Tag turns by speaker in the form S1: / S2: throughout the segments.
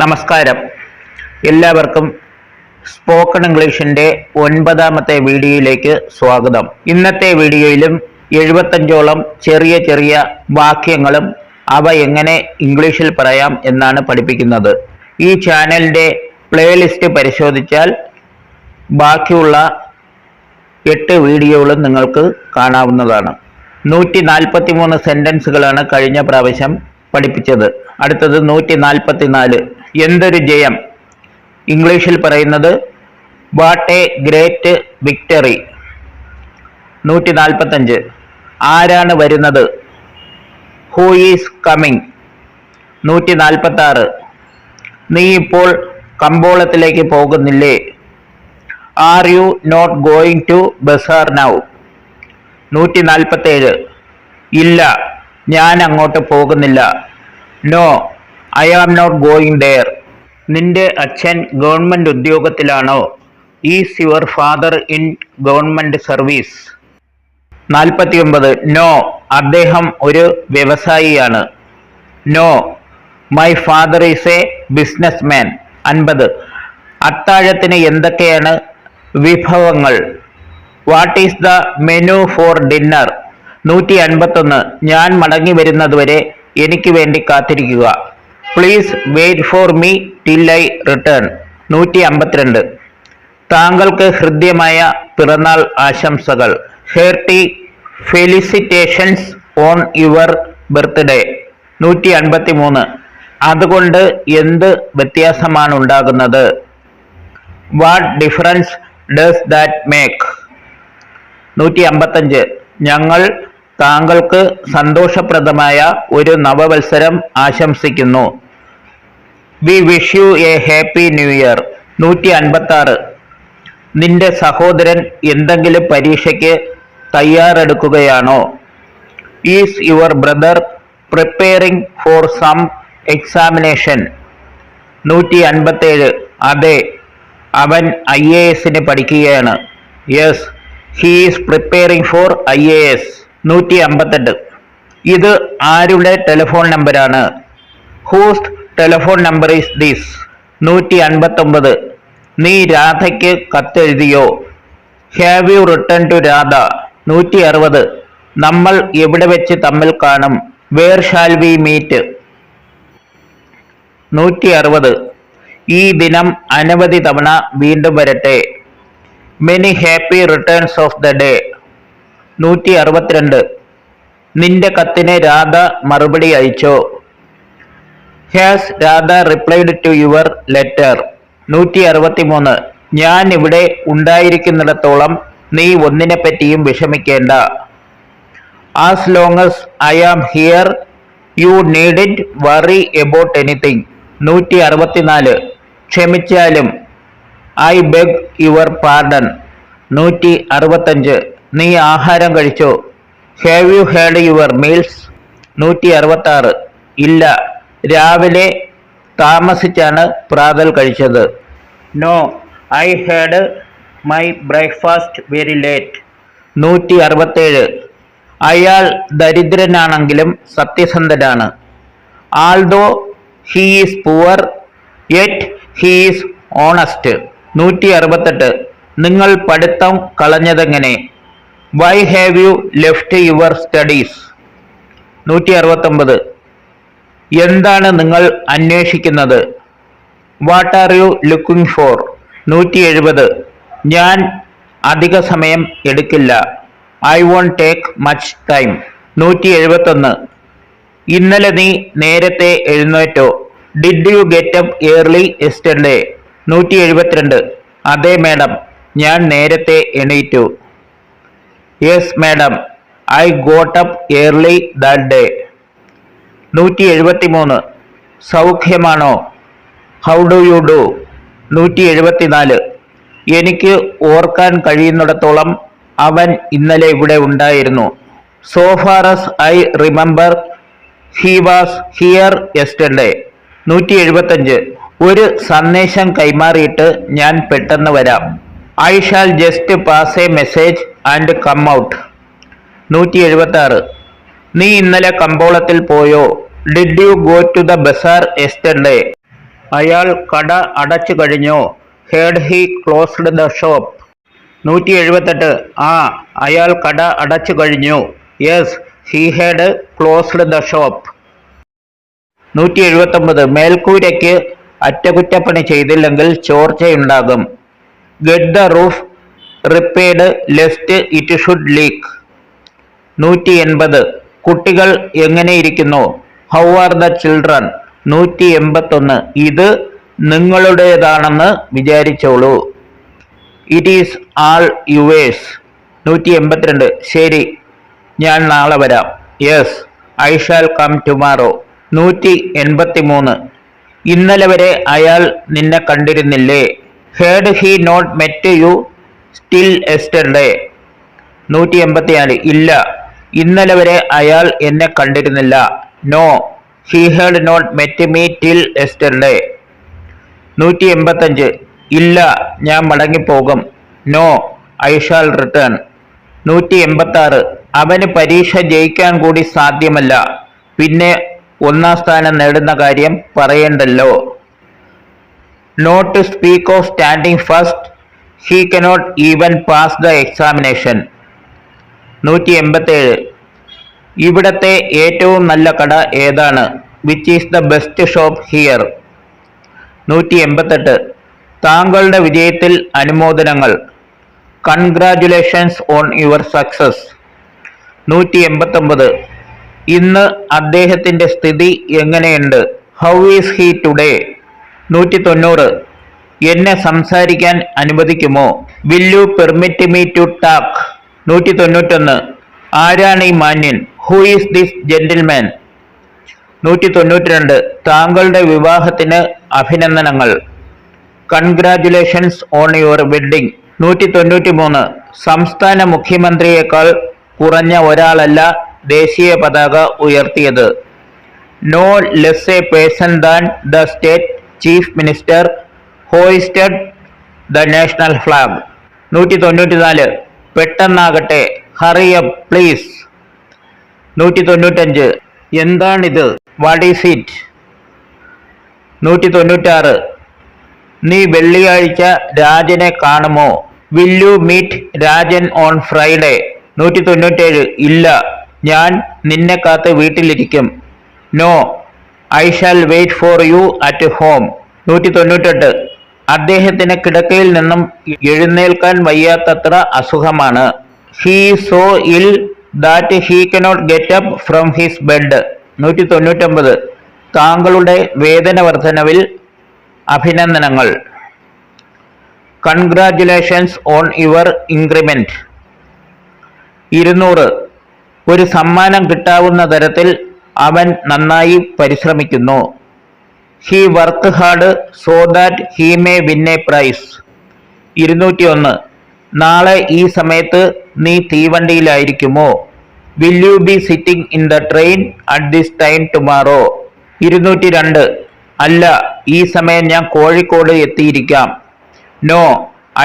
S1: നമസ്കാരം. എല്ലാവർക്കും സ്പോക്കൺ ഇംഗ്ലീഷിന്റെ ഒൻപതാമത്തെ വീഡിയോയിലേക്ക് സ്വാഗതം. ഇന്നത്തെ വീഡിയോയിലും എഴുപത്തഞ്ചോളം ചെറിയ ചെറിയ വാക്യങ്ങളും അവ എങ്ങനെ ഇംഗ്ലീഷിൽ പറയാം എന്നാണ് പഠിപ്പിക്കുന്നത്. ഈ ചാനലിന്റെ പ്ലേലിസ്റ്റ് പരിശോധിച്ചാൽ ബാക്കിയുള്ള എട്ട് വീഡിയോകളും നിങ്ങൾക്ക് കാണാവുന്നതാണ്. നൂറ്റി നാൽപ്പത്തി മൂന്ന് സെന്റൻസുകളാണ് കഴിഞ്ഞ പ്രാവശ്യം പഠിപ്പിച്ചത്. അടുത്തത് നൂറ്റി നാൽപ്പത്തി നാല് എന്തൊരു ജയം. ഇംഗ്ലീഷിൽ പറയുന്നത് വാട്ട് എ ഗ്രേറ്റ് വിക്ടറി നൂറ്റി നാൽപ്പത്തഞ്ച് ആരാണ് വരുന്നത്? ഹൂ ഈസ് കമ്മിങ് നൂറ്റി നാൽപ്പത്തി ആറ് നീ ഇപ്പോൾ കമ്പോളത്തിലേക്ക് പോകുന്നില്ലേ? Are you not going to bazaar now നൂറ്റി നാൽപ്പത്തേഴ് ഇല്ല ഞാൻ അങ്ങോട്ട് പോകുന്നില്ല. No I am not going there നിന്റെ അച്ഛൻ government ഉദ്യോഗത്തിലാണോ? Is your father in government service നാൽപ്പത്തി ഒമ്പത് നോ അദ്ദേഹം ഒരു വ്യവസായിയാണ്. No my father is a business man അൻപത്. അത്താഴത്തിന് എന്തൊക്കെയാണ് വിഭവങ്ങൾ? What is the menu for dinner നൂറ്റി അൻപത്തൊന്ന് ഞാൻ മടങ്ങി വരുന്നതുവരെ എനിക്ക് വേണ്ടി കാത്തിരിക്കുക. Please wait for me till I return നൂറ്റി അമ്പത്തിരണ്ട് താങ്കൾക്ക് ഹൃദ്യമായ പിറന്നാൾ ആശംസകൾ. Hearty felicitations on your birthday നൂറ്റി അൻപത്തി മൂന്ന് അതുകൊണ്ട് എന്ത് വ്യത്യാസമാണ് ഉണ്ടാകുന്നത്? What difference does that make നൂറ്റി അമ്പത്തഞ്ച് ഞങ്ങൾ താങ്കൾക്ക് സന്തോഷപ്രദമായ ഒരു നവവത്സരം ആശംസിക്കുന്നു. We wish you a happy new year നൂറ്റി അൻപത്തി ആറ് നിന്റെ സഹോദരൻ എന്തെങ്കിലും പരീക്ഷയ്ക്ക് തയ്യാറെടുക്കുകയാണോ? Is your brother preparing for some examination നൂറ്റി അൻപത്തേഴ് അതെ അവൻ ഐ എ എസിന് പഠിക്കുകയാണ്. Yes he is preparing for I A S നൂറ്റി അമ്പത്തെട്ട് ഇത് ആരുടെ ടെലിഫോൺ നമ്പറാണ് whose telephone number is this നൂറ്റി അൻപത്തൊമ്പത് നീ രാധയ്ക്ക് കത്തെഴുതിയോ? Have you return to Radha? നൂറ്റി അറുപത് നമ്മൾ എവിടെ വെച്ച് തമ്മിൽ കാണും? വേർ ഷാൽ വി മീറ്റ് നൂറ്റി അറുപത് ഈ ദിനം അനവധി തവണ വീണ്ടും വരട്ടെ. Many happy returns of the day നൂറ്റി അറുപത്തിരണ്ട് നിന്റെ കത്തിന് രാധ മറുപടി അയച്ചോ? Has Radha replied to your letter നൂറ്റി അറുപത്തി മൂന്ന് ഞാൻ ഇവിടെ ഉണ്ടായിരിക്കുന്നിടത്തോളം നീ ഒന്നിനെ പറ്റിയും വിഷമിക്കേണ്ട. As long as I am here you need it worry about anything നൂറ്റി അറുപത്തിനാല് ക്ഷമിച്ചാലും ഐ ബെഗ് യുവർ പാർഡൺ നൂറ്റി അറുപത്തഞ്ച് നീ ആഹാരം കഴിച്ചോ? Have you had your meals നൂറ്റി അറുപത്തി ആറ് ഇല്ല. രാവിലെ താമസിച്ചാണ് പ്രാതൽ കഴിച്ചത്. No I had my breakfast very late നൂറ്റി അറുപത്തേഴ് അയാൾ ദരിദ്രനാണെങ്കിലും സത്യസന്ധനാണ്. Although he is poor yet he is honest നൂറ്റി അറുപത്തെട്ട് നിങ്ങൾ പഠിത്തം കളഞ്ഞതെങ്ങനെ? Why have you left your studies നൂറ്റി അറുപത്തൊമ്പത് എന്താണ് നിങ്ങൾ അന്വേഷിക്കുന്നത്? What are you looking for നൂറ്റി എഴുപത് ഞാൻ അധിക സമയം എടുക്കില്ല. I won't take much time നൂറ്റി എഴുപത്തൊന്ന് ഇന്നലെ നീ നേരത്തെ എഴുന്നേറ്റോ? Did you get up early yesterday നൂറ്റി എഴുപത്തിരണ്ട് അതെ മാഡം ഞാൻ നേരത്തെ എണീറ്റു. Yes madam I got up early that day നൂറ്റി എഴുപത്തി മൂന്ന് സൗഖ്യമാണോ? ഹൗ ഡു യു ഡു നൂറ്റി എഴുപത്തിനാല് എനിക്ക് ഓർക്കാൻ കഴിയുന്നിടത്തോളം അവൻ ഇന്നലെ ഇവിടെ ഉണ്ടായിരുന്നു. So far as I remember he was here yesterday നൂറ്റി എഴുപത്തഞ്ച് ഒരു സന്ദേശം കൈമാറിയിട്ട് ഞാൻ പെട്ടെന്ന് വരാം. I shall just pass a message and come out നൂറ്റി എഴുപത്തി ആറ് നീ ഇന്നലെ കമ്പോളത്തിൽ പോയോ? Did you go to the bazaar yesterday അയാൾ കട അടച്ചു കഴിഞ്ഞോ? Had he closed the shop നൂറ്റി എഴുപത്തെട്ട് ആ അയാൾ കട അടച്ചു കഴിഞ്ഞു. Yes he had closed the shop നൂറ്റി എഴുപത്തൊമ്പത് മേൽക്കൂരയ്ക്ക് അറ്റകുറ്റപ്പണി ചെയ്തില്ലെങ്കിൽ ചോർച്ചയുണ്ടാകും. Get the roof repaired lest it should leak നൂറ്റി എൺപത് കുട്ടികൾ എങ്ങനെയിരിക്കുന്നു? ഹൗ ആർ ദ ചിൽഡ്രൻ നൂറ്റി എൺപത്തൊന്ന് ഇത് നിങ്ങളുടേതാണെന്ന് വിചാരിച്ചോളൂ. ഇറ്റ് ഈസ് ആൾ യുവേഴ്സ് നൂറ്റി എൺപത്തിരണ്ട് ശരി. ഞാൻ നാളെ വരാം. Yes I shall come tomorrow നൂറ്റി എൺപത്തി മൂന്ന് ഇന്നലെ വരെ അയാൾ നിന്നെ കണ്ടിരുന്നില്ലേ? Had he not met you still yesterday നൂറ്റി എൺപത്തിനാല് ഇല്ല. ഇന്നലെ വരെ അയാൾ എന്നെ കണ്ടിരുന്നില്ല. No he had not met me till yesterday നൂറ്റി എൺപത്തഞ്ച് ഇല്ല. ഞാൻ മടങ്ങിപ്പോകും. നോ ഐ ഷാൽ റിട്ടേൺ നൂറ്റി എൺപത്തി ആറ് അവന് പരീക്ഷ ജയിക്കാൻ കൂടി സാധ്യമല്ല. പിന്നെ ഒന്നാം സ്ഥാനം നേടുന്ന കാര്യം പറയേണ്ടല്ലോ. Not to speak of standing first he cannot even pass the examination നൂറ്റി എൺപത്തേഴ് ഇവിടത്തെ ഏറ്റവും നല്ല കട ഏതാണ്? Which is the best shop here നൂറ്റി എൺപത്തെട്ട് താങ്കളുടെ വിജയത്തിൽ അനുമോദനങ്ങൾ. കൺഗ്രാറ്റുലേഷൻസ് ഓൺ യുവർ സക്സസ് നൂറ്റി എൺപത്തൊമ്പത് ഇന്ന് അദ്ദേഹത്തിന്റെ സ്ഥിതി എങ്ങനെയുണ്ട്? ഹൗ ഈസ് ഹീ ടുഡേ നൂറ്റി തൊണ്ണൂറ് എന്നെ സംസാരിക്കാൻ അനുവദിക്കുമോ? Will you permit me to talk നൂറ്റി തൊണ്ണൂറ്റൊന്ന് ആരാണ് ഈ മാന്യൻ? ഹൂ ഈസ് ദിസ് ജെന്റിൽമാൻ നൂറ്റി തൊണ്ണൂറ്റി രണ്ട് താങ്കളുടെ വിവാഹത്തിന് അഭിനന്ദനങ്ങൾ. കൺഗ്രാറ്റുലേഷൻസ് ഓൺ യുവർ വെഡ്ഡിംഗ് നൂറ്റി തൊണ്ണൂറ്റി മൂന്ന് സംസ്ഥാന മുഖ്യമന്ത്രിയേക്കാൾ കുറഞ്ഞ ഒരാളല്ല ദേശീയ പതാക ഉയർത്തിയത്. No less a person than the state chief minister hoisted the national flag നൂറ്റി തൊണ്ണൂറ്റി നാല് പെട്ടെന്നാകട്ടെ. ഹറിയപ്പ് പ്ലീസ് നൂറ്റി തൊണ്ണൂറ്റഞ്ച് എന്താണിത്? വാട്ട് ഈസ് ഇറ്റ് നൂറ്റി തൊണ്ണൂറ്റാറ് നീ വെള്ളിയാഴ്ച രാജനെ കാണുമോ? Will you meet Rajan on Friday നൂറ്റി തൊണ്ണൂറ്റേഴ് ഇല്ല. ഞാൻ നിന്നെ കാത്ത് വീട്ടിലിരിക്കും. No I shall wait for you at home നൂറ്റി തൊണ്ണൂറ്റെട്ട് അദ്ദേഹത്തിന് കിടക്കയിൽ നിന്നും എഴുന്നേൽക്കാൻ വയ്യാത്തത്ര അസുഖമാണ്. He so ill that he cannot get up from his bed നൂറ്റി തൊണ്ണൂറ്റൊമ്പത് താങ്കളുടെ വേതന വർധനവിൽ അഭിനന്ദനങ്ങൾ. കൺഗ്രാറ്റുലേഷൻസ് ഓൺ യുവർ ഇൻക്രിമെന്റ് ഇരുന്നൂറ്. ഒരു സമ്മാനം കിട്ടാവുന്ന തരത്തിൽ അവൻ നന്നായി പരിശ്രമിക്കുന്നു. He work hard so that he may win a prize ഇരുന്നൂറ്റി ഒന്ന് നാളെ ഈ സമയത്ത് നീ തീവണ്ടിയിലായിരിക്കുമോ? Will you be sitting in the train at this time tomorrow ഇരുന്നൂറ്റി രണ്ട് അല്ല ഈ സമയം ഞാൻ Kozhikode എത്തിയിരിക്കാം. No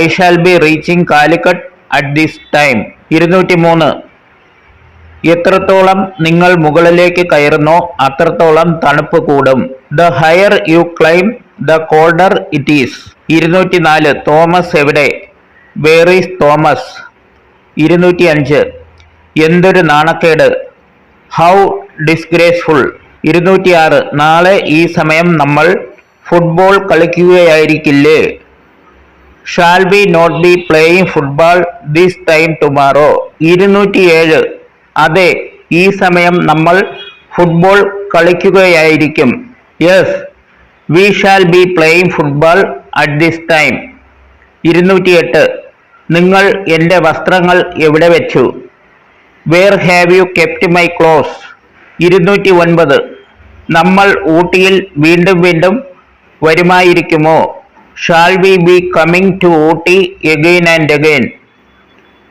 S1: I shall be reaching Calicut at this time ഇരുന്നൂറ്റി മൂന്ന് എത്രത്തോളം നിങ്ങൾ മുകളിലേക്ക് കയറുന്നോ അത്രത്തോളം തണുപ്പ് കൂടും. The higher you climb the colder it is ഇരുന്നൂറ്റി നാല് തോമസ് എവിടെ? Where is Thomas. ഇരുന്നൂറ്റി അഞ്ച് എന്തൊരു നാണക്കേട്. ഹൗ ഡിസ്ഗ്രേസ്ഫുൾ ഇരുന്നൂറ്റി ആറ് നാളെ ഈ സമയം നമ്മൾ football കളിക്കുകയായിരിക്കില്ലേ? Shall be not be playing football this time tomorrow ഇരുന്നൂറ്റി ഏഴ് അതെ ഈ സമയം നമ്മൾ football കളിക്കുകയായിരിക്കും. Yes we shall be playing football at this time ഇരുന്നൂറ്റി എട്ട് നിങ്ങൾ എന്റെ വസ്ത്രങ്ങൾ എവിടെ വെച്ചു? Where have you kept my clothes ഇരുന്നൂറ്റി ഒൻപത് നമ്മൾ ഊട്ടിയിൽ വീണ്ടും വീണ്ടും വരുമായിരിക്കുമോ? Shall we be coming to Ooty again and again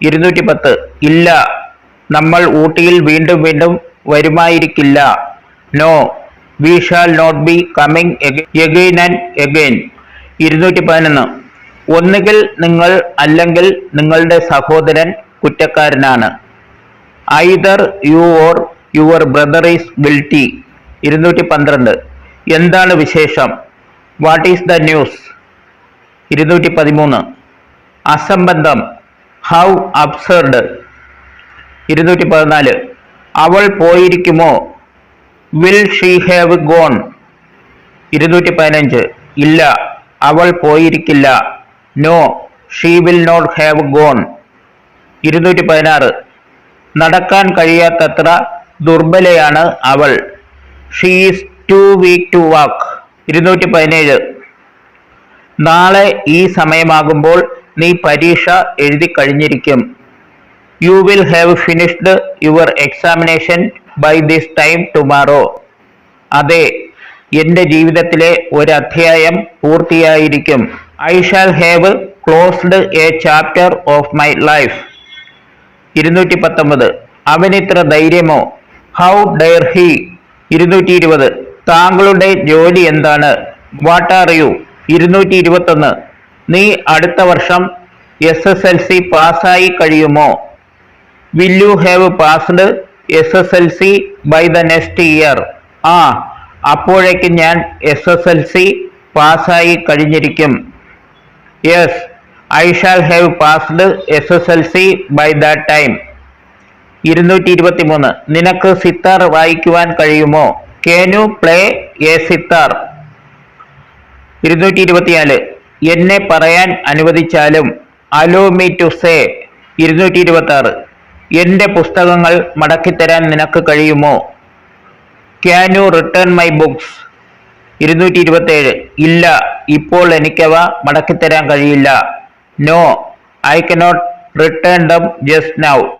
S1: ഇരുന്നൂറ്റി പത്ത് ഇല്ല. നമ്മൾ ഊട്ടിയിൽ വീണ്ടും വീണ്ടും വരുമായിരിക്കില്ല. No we shall not be coming again and again ഇരുന്നൂറ്റി പതിനൊന്ന്. ഒന്നുകിൽ നിങ്ങൾ അല്ലെങ്കിൽ നിങ്ങളുടെ സഹോദരൻ കുറ്റക്കാരനാണ്. Either you or your brother is guilty ഇരുന്നൂറ്റി പന്ത്രണ്ട്. എന്താണ് വിശേഷം? വാട്ട് ഈസ് ദ ന്യൂസ് ഇരുന്നൂറ്റി പതിമൂന്ന്. അസംബന്ധം. ഹൗ അബ്സേർഡ് ഇരുന്നൂറ്റി പതിനാല്. അവൾ പോയിരിക്കുമോ? വിൽ ഷീ ഹാവ് ഗോൺ ഇരുന്നൂറ്റി പതിനഞ്ച്. ഇല്ല. അവൾ പോയിരിക്കില്ല. No she will not have gone ഇരുന്നൂറ്റി പതിനാറ്. നടക്കാൻ കഴിയാത്തത്ര ദുർബലയാണ് അവൾ. She is too weak to walk ഇരുന്നൂറ്റി പതിനേഴ്. നാളെ ഈ സമയമാകുമ്പോൾ നീ പരീക്ഷ എഴുതി കഴിഞ്ഞിരിക്കും. You will have finished your examination by this time tomorrow അതെ എന്റെ ജീവിതത്തിലെ ഒരു അധ്യായം പൂർത്തിയായിരിക്കും. I shall have closed a chapter of my life ഇരുന്നൂറ്റി പത്തൊമ്പത് അവനിത്ര ധൈര്യമോ? ഹൗ ഡെയർ ഹി ഇരുന്നൂറ്റി ഇരുപത് താങ്കളുടെ ജോലി എന്താണ്? വാട്ട് ആർ യു ഇരുന്നൂറ്റി ഇരുപത്തൊന്ന് നീ അടുത്ത വർഷം എസ് എസ് എൽ സി പാസ്സായി കഴിയുമോ? Will you have passed S S L C by the next year ആ അപ്പോഴേക്ക് ഞാൻ എസ് എസ് എൽ സി പാസ്സായി കഴിഞ്ഞിരിക്കും. Yes I shall have passed S S L C by that time ഇരുന്നൂറ്റി ഇരുപത്തി മൂന്ന് നിനക്ക് സിത്താർ വായിക്കുവാൻ കഴിയുമോ? Can you play a sitar ഇരുന്നൂറ്റി ഇരുപത്തിനാല് എന്നെ പറയാൻ അനുവദിച്ചാലും അലോ മീ ടു സേ ഇരുന്നൂറ്റി ഇരുപത്തി ആറ് എന്റെ പുസ്തകങ്ങൾ മടക്കിത്തരാൻ നിനക്ക് കഴിയുമോ? Can you return my books ഇരുന്നൂറ്റി ഇരുപത്തേഴ് ഇല്ല ഇപ്പോൾ എനിക്കവ മടക്കിത്തരാൻ കഴിയില്ല. No I cannot return them just now